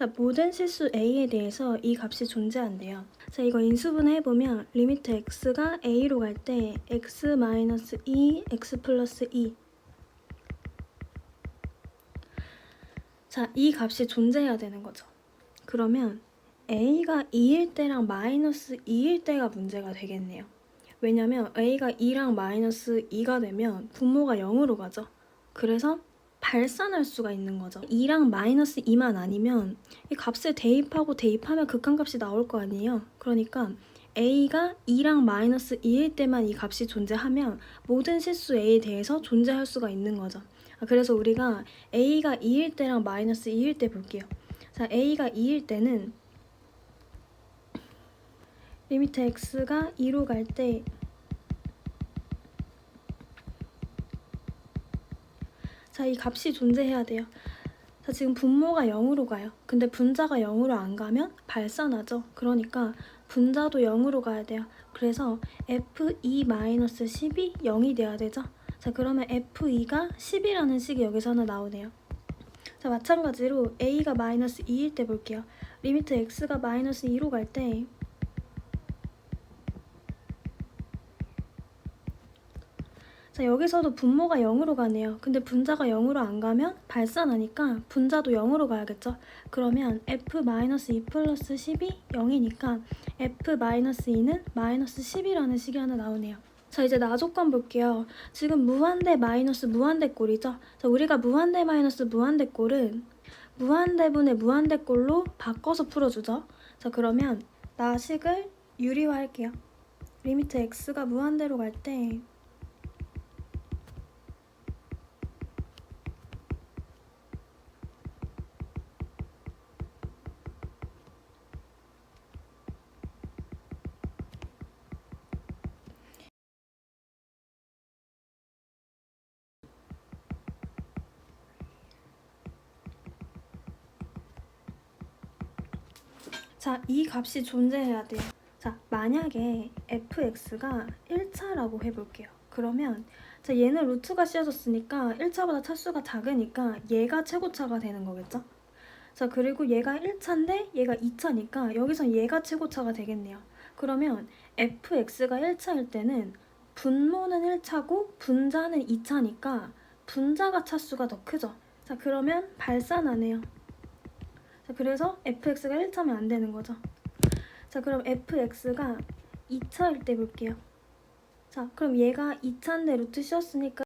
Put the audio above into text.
자, 모든 실수 a에 대해서 이 값이 존재한대요. 자, 이거 인수분해 해보면 리미트 x가 a로 갈 때 x 마이너스 2, x 플러스 2. 자, 이 값이 존재해야 되는 거죠. 그러면 a가 2일 때랑 마이너스 2일 때가 문제가 되겠네요. 왜냐면 a가 2랑 마이너스 2가 되면 분모가 0으로 가죠. 그래서 발산할 수가 있는 거죠. 2랑 마이너스 2만 아니면 이 값을 대입하고 대입하면 극한값이 나올 거 아니에요. 그러니까 a가 2랑 마이너스 2일 때만 이 값이 존재하면 모든 실수 a에 대해서 존재할 수가 있는 거죠. 아, 그래서 우리가 a가 2일 때랑 마이너스 2일 때 볼게요. 자, a가 2일 때는 리미트 x가 2로 갈때 자, 이 값이 존재해야 돼요. 자, 지금 분모가 0으로 가요. 근데 분자가 0으로 안 가면 발산하죠. 그러니까 분자도 0으로 가야 돼요. 그래서 f2-10이 0이 돼야 되죠. 자, 그러면 f2가 10이라는 식이 여기서 하나 나오네요. 자, 마찬가지로 a가 마이너스 2일 때 볼게요. 리미트 x가 마이너스 2로 갈 때 자, 여기서도 분모가 0으로 가네요. 근데 분자가 0으로 안 가면 발산하니까 분자도 0으로 가야겠죠. 그러면 f-2 플러스 10이 0이니까 f-2는 마이너스 10이라는 식이 하나 나오네요. 자, 이제 나조건 볼게요. 지금 무한대 마이너스 무한대 꼴이죠. 자, 우리가 무한대 마이너스 무한대 꼴은 무한대분의 무한대 꼴로 바꿔서 풀어주죠. 자, 그러면 나식을 유리화할게요. 리미트 x가 무한대로 갈때 자, 이 값이 존재해야 돼요. 자, 만약에 fx가 1차라고 해볼게요. 그러면 자, 얘는 루트가 씌워졌으니까 1차보다 차수가 작으니까 얘가 최고차가 되는 거겠죠? 자, 그리고 얘가 1차인데 얘가 2차니까 여기서 얘가 최고차가 되겠네요. 그러면 fx가 1차일 때는 분모는 1차고 분자는 2차니까 분자가 차수가 더 크죠. 자, 그러면 발산하네요. 자, 그래서 fx가 1차면 안 되는 거죠. 자, 그럼 fx가 2차일 때 볼게요. 자, 그럼 얘가 2차인데 루트 씌웠으니까